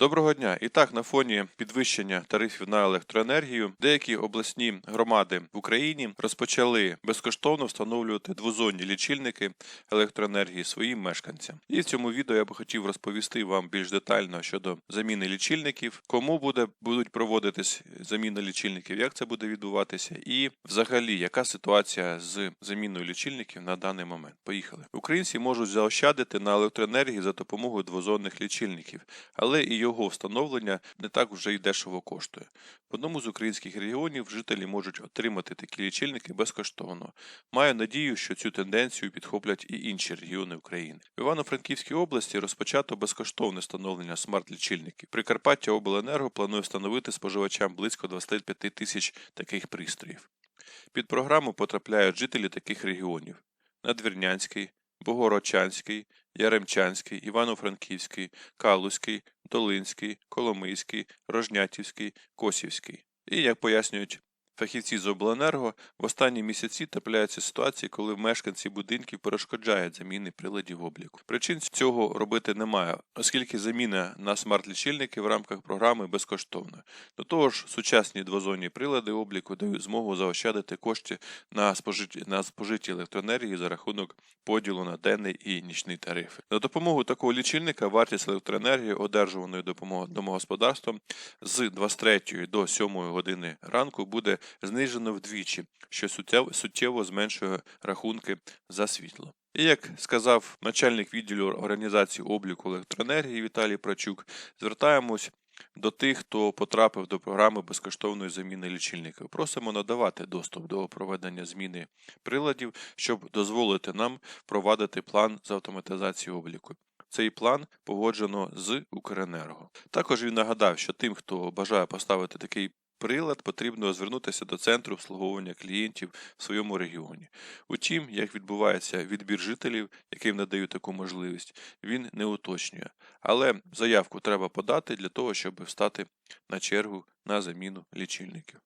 Доброго дня! І так, на фоні підвищення тарифів на електроенергію, деякі обласні громади в Україні розпочали безкоштовно встановлювати двозонні лічильники електроенергії своїм мешканцям. І в цьому відео я би хотів розповісти вам більш детально щодо заміни лічильників, кому буде будуть проводитись заміна лічильників, як це буде відбуватися, і взагалі яка ситуація з заміною лічильників на даний момент. Поїхали. Українці можуть заощадити на електроенергії за допомогою двозонних лічильників, але і його встановлення не так вже й дешево коштує. В одному з українських регіонів жителі можуть отримати такі лічильники безкоштовно. Маю надію, що цю тенденцію підхоплять і інші регіони України. В Івано-Франківській області розпочато безкоштовне встановлення смарт-лічильників. Прикарпаття Обленерго планує встановити споживачам близько 25 тисяч таких пристроїв. Під програму потрапляють жителі таких регіонів: Надвірнянський, Богородчанський, Яремчанський, Івано-Франківський, Калузький, Долинський, Коломийський, Рожнятівський, Косівський. І як пояснюють фахівці з обленерго, в останні місяці трапляються ситуації, коли мешканці будинків перешкоджають заміни приладів обліку. Причин цього робити немає, оскільки заміна на смарт-лічильники в рамках програми безкоштовна. До того ж, сучасні двозонні прилади обліку дають змогу заощадити кошти на спожиті, на спожиті електроенергії за рахунок поділу на денний і нічний тарифи. За допомогою такого лічильника вартість електроенергії, одержуваної допомогою домогосподарствам з 23 до 7 години ранку буде знижено вдвічі, що суттєво, зменшує рахунки за світло. І як сказав начальник відділу організації обліку електроенергії Віталій Прачук, звертаємось до тих, хто потрапив до програми безкоштовної заміни лічильників. Просимо надавати доступ до проведення зміни приладів, щоб дозволити нам впровадити план з автоматизації обліку. Цей план погоджено з Укренерго. Також він нагадав, що тим, хто бажає поставити такий прилад, потрібно звернутися до центру обслуговування клієнтів в своєму регіоні. Утім, як відбувається відбір жителів, яким надають таку можливість, він не уточнює. Але заявку треба подати для того, щоб встати на чергу на заміну лічильників.